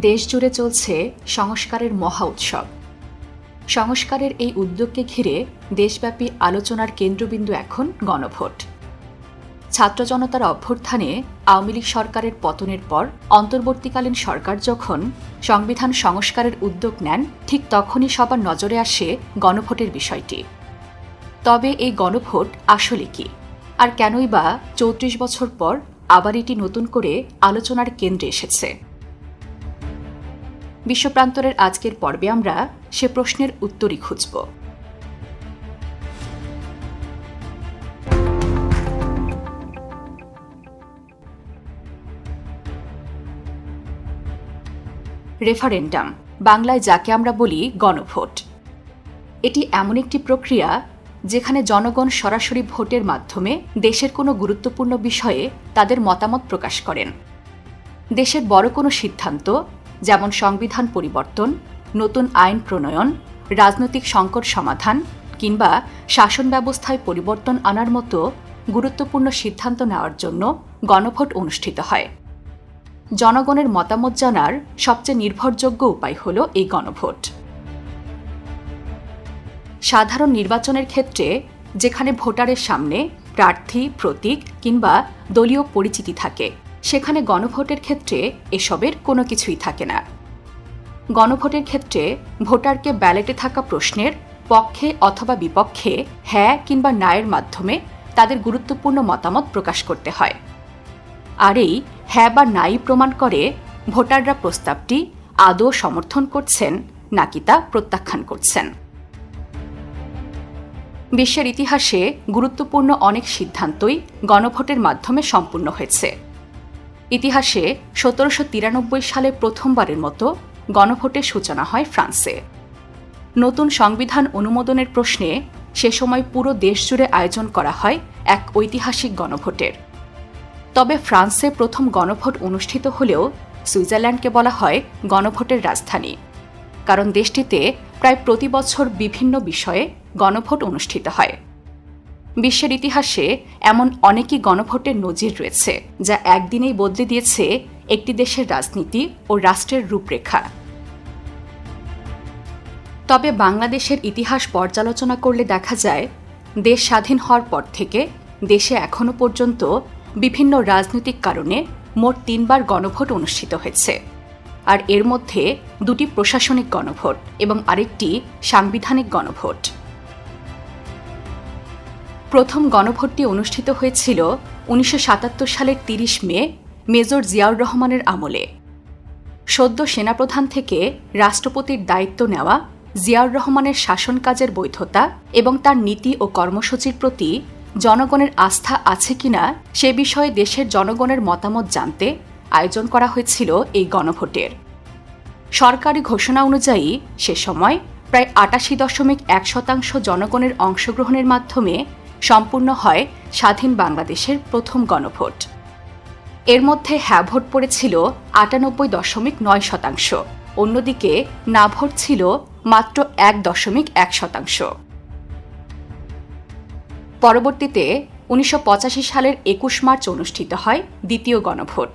দেশ জুড়ে চলছে সংস্কারের মহা উৎসব। সংস্কারের এই উদ্যোগকে ঘিরে দেশব্যাপী আলোচনার কেন্দ্রবিন্দু এখন গণভোট। ছাত্র জনতার অভ্যর্থানে আওয়ামী লীগ সরকারের পতনের পর অন্তর্বর্তীকালীন সরকার যখন সংবিধান সংস্কারের উদ্যোগ নেন, ঠিক তখনই সবার নজরে আসে গণভোটের বিষয়টি। তবে এই গণভোট আসলে কি? আর কেনই বা চৌত্রিশ বছর পর আবার এটি নতুন করে আলোচনার কেন্দ্রে এসেছে? বিশ্বপ্রান্তরের আজকের পর্বে আমরা সে প্রশ্নের উত্তরই খুঁজব। রেফারেন্ডাম, বাংলায় যাকে আমরা বলি গণভোট। এটি এমন একটি প্রক্রিয়া যেখানে জনগণ সরাসরি ভোটের মাধ্যমে দেশের কোনো গুরুত্বপূর্ণ বিষয়ে তাদের মতামত প্রকাশ করেন। দেশের বড় কোনো সিদ্ধান্ত যেমন সংবিধান পরিবর্তন, নতুন আইন প্রণয়ন, রাজনৈতিক সংকট সমাধান কিংবা শাসন ব্যবস্থায় পরিবর্তন আনার মতো গুরুত্বপূর্ণ সিদ্ধান্ত নেওয়ার জন্য গণভোট অনুষ্ঠিত হয়। জনগণের মতামত জানার সবচেয়ে নির্ভরযোগ্য উপায় হল এই গণভোট। সাধারণ নির্বাচনের ক্ষেত্রে যেখানে ভোটারের সামনে প্রার্থী, প্রতীক কিংবা দলীয় পরিচিতি থাকে সেখানে গণভোটের ক্ষেত্রে এসবের কোনো কিছুই থাকে না। গণভোটের ক্ষেত্রে ভোটারকে ব্যালেটে থাকা প্রশ্নের পক্ষে অথবা বিপক্ষে হ্যাঁ কিংবা নায়ের মাধ্যমে তাদের গুরুত্বপূর্ণ মতামত প্রকাশ করতে হয়। আর এই হ্যাঁ বা নাই প্রমাণ করে ভোটাররা প্রস্তাবটি আদৌ সমর্থন করছেন নাকি তা প্রত্যাখ্যান করছেন। বিশ্বের ইতিহাসে গুরুত্বপূর্ণ অনেক সিদ্ধান্তই গণভোটের মাধ্যমে সম্পূর্ণ হয়েছে। ইতিহাসে সতেরোশো তিরানব্বই সালে প্রথমবারের মতো গণভোটের সূচনা হয় ফ্রান্সে। নতুন সংবিধান অনুমোদনের প্রশ্নে সে সময় পুরো দেশ জুড়ে আয়োজন করা হয় এক ঐতিহাসিক গণভোটের। তবে ফ্রান্সে প্রথম গণভোট অনুষ্ঠিত হলেও সুইজারল্যান্ডকে বলা হয় গণভোটের রাজধানী। কারণ দেশটিতে প্রায় প্রতি বছর বিভিন্ন বিষয়ে গণভোট অনুষ্ঠিত হয়। বিশ্বের ইতিহাসে এমন অনেকই গণভোটের নজির রয়েছে, যা একদিনেই বদলে দিয়েছে একটি দেশের রাজনীতি ও রাষ্ট্রের রূপরেখা। তবে বাংলাদেশের ইতিহাস পর্যালোচনা করলে দেখা যায়, দেশ স্বাধীন হওয়ার পর থেকে দেশে এখনও পর্যন্ত বিভিন্ন রাজনৈতিক কারণে মোট তিনবার গণভোট অনুষ্ঠিত হয়েছে। আর এর মধ্যে দুটি প্রশাসনিক গণভোট এবং আরেকটি সাংবিধানিক গণভোট। প্রথম গণভোটটি অনুষ্ঠিত হয়েছিল উনিশশো সাতাত্তর সালের তিরিশ মে, মেজর জিয়াউর রহমানের আমলে। সদ্য সেনাপ্রধান থেকে রাষ্ট্রপতির দায়িত্ব নেওয়া, জিয়াউর রহমানের শাসন কাজের বৈধতা এবং তার নীতি ও কর্মসূচির প্রতি জনগণের আস্থা আছে কিনা সে বিষয়ে দেশের জনগণের মতামত জানতে আয়োজন করা হয়েছিল এই গণভোটের। সরকারি ঘোষণা অনুযায়ী সে সময় প্রায় আটাশি দশমিক এক শতাংশ জনগণের অংশগ্রহণের মাধ্যমে সম্পূর্ণ হয় স্বাধীন বাংলাদেশের প্রথম গণভোট। এর মধ্যে হ্যাঁ ভোট পড়েছিল আটানব্বই দশমিক নয় শতাংশ, অন্যদিকে না ভোট ছিল মাত্র এক দশমিক এক শতাংশ। পরবর্তীতে উনিশশো পঁচাশি সালের একুশ মার্চ অনুষ্ঠিত হয় দ্বিতীয় গণভোট।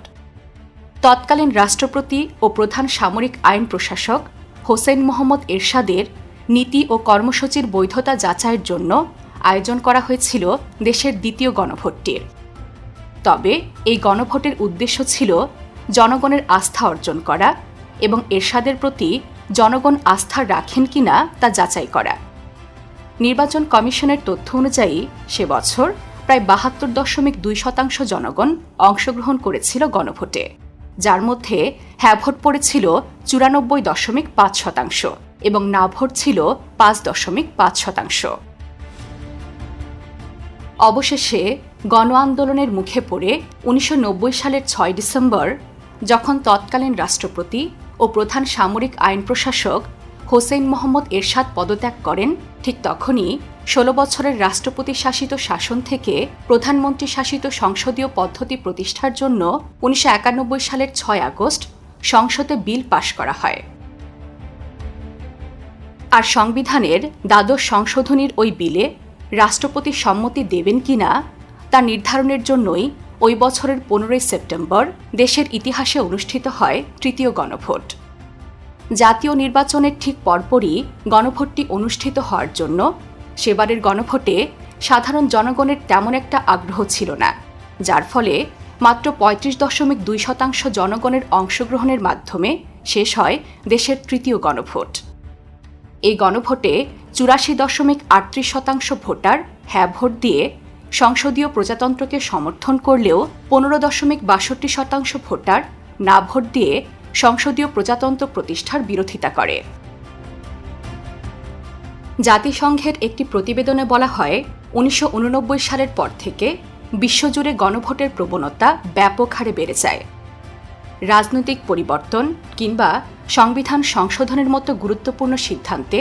তৎকালীন রাষ্ট্রপতি ও প্রধান সামরিক আইন প্রশাসক হোসেন মোহাম্মদ এরশাদের নীতি ও কর্মসূচির বৈধতা যাচাইয়ের জন্য আয়োজন করা হয়েছিল দেশের দ্বিতীয় গণভোটটির। তবে এই গণভোটের উদ্দেশ্য ছিল জনগণের আস্থা অর্জন করা এবং এরশাদের প্রতি জনগণ আস্থা রাখেন কিনা তা যাচাই করা। নির্বাচন কমিশনের তথ্য অনুযায়ী সে বছর প্রায় বাহাত্তর দশমিক দুই শতাংশ জনগণ অংশগ্রহণ করেছিল গণভোটে, যার মধ্যে হ্যাঁ ভোট পড়েছিল চুরানব্বই দশমিক পাঁচ শতাংশ এবং না ভোট ছিল পাঁচ দশমিক পাঁচ শতাংশ। অবশেষে গণ আন্দোলনের মুখে পড়ে উনিশশো নব্বই সালের ছয় ডিসেম্বর, যখন তৎকালীন রাষ্ট্রপতি ও প্রধান সামরিক আইন প্রশাসক হোসেন মোহাম্মদ এরশাদ পদত্যাগ করেন, ঠিক তখনই ষোলো বছরের রাষ্ট্রপতি শাসিত শাসন থেকে প্রধানমন্ত্রী শাসিত সংসদীয় পদ্ধতি প্রতিষ্ঠার জন্য উনিশশো একানব্বই সালের ছয় আগস্ট সংসদে বিল পাশ করা হয়। আর সংবিধানের দ্বাদশ সংশোধনীর ওই বিলে রাষ্ট্রপতি সম্মতি দেবেন কিনা তা নির্ধারণের জন্যই ওই বছরের পনেরোই সেপ্টেম্বর দেশের ইতিহাসে অনুষ্ঠিত হয় তৃতীয় গণভোট। জাতীয় নির্বাচনের ঠিক পরপরই গণভোটটি অনুষ্ঠিত হওয়ার জন্য সেবারের গণভোটে সাধারণ জনগণের তেমন একটা আগ্রহ ছিল না, যার ফলে মাত্র পঁয়ত্রিশ দশমিক দুই শতাংশ জনগণের অংশগ্রহণের মাধ্যমে শেষ হয় দেশের তৃতীয় গণভোট। এই গণভোটে চুরাশি দশমিক আটত্রিশ শতাংশ ভোটার হ্যাঁ ভোট দিয়ে সংসদীয় প্রজাতন্ত্রকে সমর্থন করলেও পনেরো দশমিক বাষট্টি শতাংশ ভোটার না ভোট দিয়ে সংসদীয় প্রজাতন্ত্র প্রতিষ্ঠার বিরোধিতা করে। জাতিসংঘের একটি প্রতিবেদনে বলা হয়, উনিশশো উননব্বই সালের পর থেকে বিশ্বজুড়ে গণভোটের প্রবণতা ব্যাপক হারে বেড়ে যায়। রাজনৈতিক পরিবর্তন কিংবা সংবিধান সংশোধনের মতো গুরুত্বপূর্ণ সিদ্ধান্তে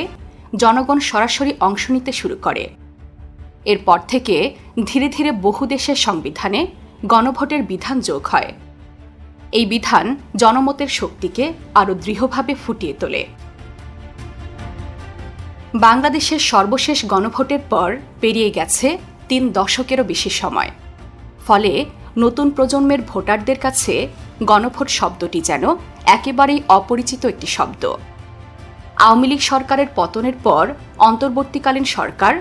জনগণ সরাসরি অংশ নিতে শুরু করে। এরপর থেকে ধীরে ধীরে বহু দেশের সংবিধানে গণভোটের বিধান যোগ হয়। এই বিধান জনমতের শক্তিকে আরও দৃঢ়ভাবে ফুটিয়ে তোলে। বাংলাদেশের সর্বশেষ গণভোটের পর পেরিয়ে গেছে তিন দশকেরও বেশি সময়। ফলে নতুন প্রজন্মের ভোটারদের কাছে গণভোট শব্দটি যেন একেবারেই অপরিচিত একটি শব্দ। আওয়ামী লীগ সরকারের পতনের পর অন্তর্বর্তীকালীন সরকার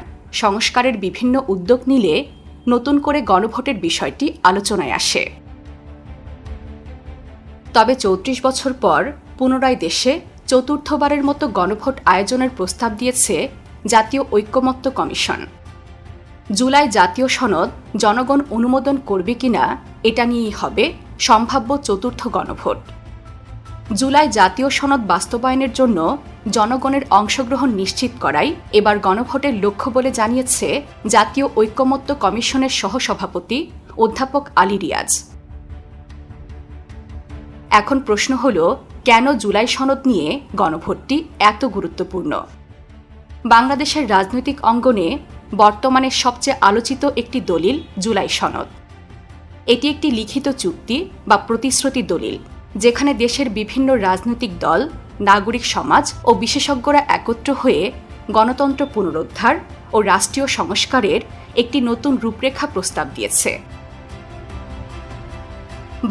সংস্কারের বিভিন্ন উদ্যোগ নিলে নতুন করে গণভোটের বিষয়টি আলোচনায় আসে। তবে চৌত্রিশ বছর পর পুনরায় দেশে চতুর্থবারের মতো গণভোট আয়োজনের প্রস্তাব দিয়েছে জাতীয় ঐক্যমত্য কমিশন। জুলাই জাতীয় সনদ জনগণ অনুমোদন করবে কিনা এটা নিয়েই হবে সম্ভাব্য চতুর্থ গণভোট। জুলাই জাতীয় সনদ বাস্তবায়নের জন্য জনগণের অংশগ্রহণ নিশ্চিত করাই এবার গণভোটের লক্ষ্য বলে জানিয়েছে জাতীয় ঐক্যমত্য কমিশনের সহসভাপতি অধ্যাপক আলী রিয়াজ। এখন প্রশ্ন হল, কেন জুলাই সনদ নিয়ে গণভোটটি এত গুরুত্বপূর্ণ? বাংলাদেশের রাজনৈতিক অঙ্গনে বর্তমানে সবচেয়ে আলোচিত একটি দলিল জুলাই সনদ। এটি একটি লিখিত চুক্তি বা প্রতিশ্রুতি দলিল। যেখানে দেশের বিভিন্ন রাজনৈতিক দল, নাগরিক সমাজ ও বিশেষজ্ঞরা একত্র হয়ে গণতন্ত্র পুনরুদ্ধার ও রাষ্ট্রীয় সংস্কারের একটি নতুন রূপরেখা প্রস্তাব দিয়েছে।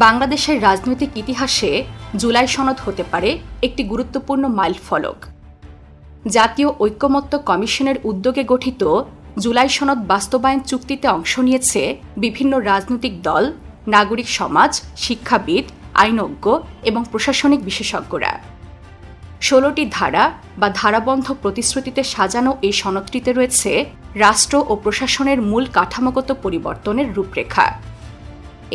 বাংলাদেশের রাজনৈতিক ইতিহাসে জুলাই সনদ হতে পারে একটি গুরুত্বপূর্ণ মাইলফলক জাতীয় ঐক্যমত্য কমিশনের উদ্যোগে গঠিত জুলাই সনদ বাস্তবায়ন চুক্তিতে অংশ নিয়েছে বিভিন্ন রাজনৈতিক দল, নাগরিক সমাজ, শিক্ষাবিদ আইনজ্ঞ এবং প্রশাসনিক বিশেষজ্ঞরা। ষোলোটি ধারা বা ধারাবন্ধ প্রতিশ্রুতিতে সাজানো এই সনদটিতে রয়েছে রাষ্ট্র ও প্রশাসনের মূল কাঠামোগত পরিবর্তনের রূপরেখা।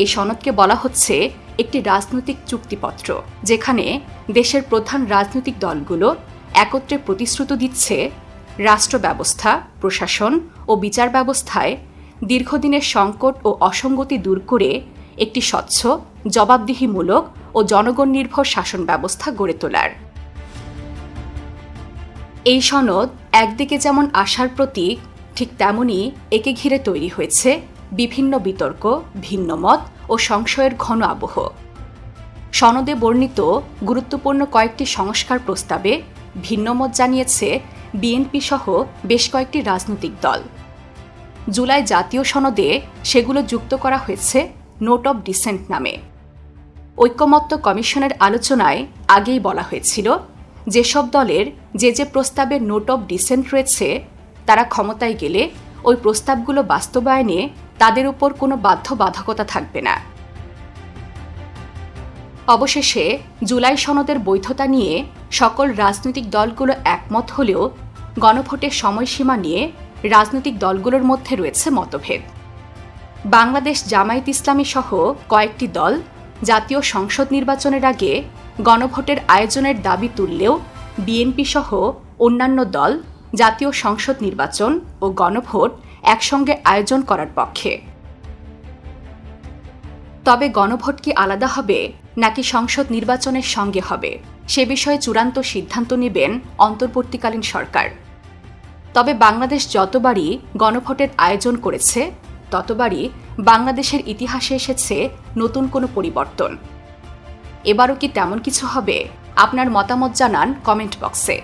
এই সনদকে বলা হচ্ছে একটি রাজনৈতিক চুক্তিপত্র, যেখানে দেশের প্রধান রাজনৈতিক দলগুলো একত্রে প্রতিশ্রুতি দিচ্ছে রাষ্ট্র ব্যবস্থা, প্রশাসন ও বিচার ব্যবস্থায় দীর্ঘদিনের সংকট ও অসঙ্গতি দূর করে একটি স্বচ্ছ, জবাবদিহিমূলক ও জনগণ নির্ভর শাসন ব্যবস্থা গড়ে তোলার। এই সনদ একদিকে যেমন আশার প্রতীক, ঠিক তেমনই একে ঘিরে তৈরি হয়েছে বিভিন্ন বিতর্ক, ভিন্নমত ও সংশয়ের ঘন আবহ। সনদে বর্ণিত গুরুত্বপূর্ণ কয়েকটি সংস্কার প্রস্তাবে ভিন্নমত জানিয়েছে বিএনপি সহ বেশ কয়েকটি রাজনৈতিক দল। জুলাই জাতীয় সনদে সেগুলো যুক্ত করা হয়েছে নোট অব ডিসেন্ট নামে। ঐক্যমত্য কমিশনের আলোচনায় আগেই বলা হয়েছিল, যেসব দলের যে যে প্রস্তাবে নোট অব ডিসেন্ট রয়েছে, তারা ক্ষমতায় গেলে ওই প্রস্তাবগুলো বাস্তবায়নে তাদের উপর কোনো বাধ্যবাধকতা থাকবে না। অবশেষে জুলাই সনদের বৈধতা নিয়ে সকল রাজনৈতিক দলগুলো একমত হলেও গণভোটের সময়সীমা নিয়ে রাজনৈতিক দলগুলোর মধ্যে রয়েছে মতভেদ। বাংলাদেশ জামায়াত ইসলামী সহ কয়েকটি দল জাতীয় সংসদ নির্বাচনের আগে গণভোটের আয়োজনের দাবি তুললেও বিএনপি সহ অন্যান্য দল জাতীয় সংসদ নির্বাচন ও গণভোট একসঙ্গে আয়োজন করার পক্ষে। তবে গণভোট কি আলাদা হবে নাকি সংসদ নির্বাচনের সঙ্গে হবে, সে বিষয়ে চূড়ান্ত সিদ্ধান্ত নেবেন অন্তর্বর্তীকালীন সরকার। তবে বাংলাদেশ যতবারই গণভোটের আয়োজন করেছে ততবারই বাংলাদেশের ইতিহাসে এসেছে নতুন কোনো পরিবর্তন। এবারও কি তেমন কিছু হবে? আপনার মতামত জানান কমেন্ট বক্সে।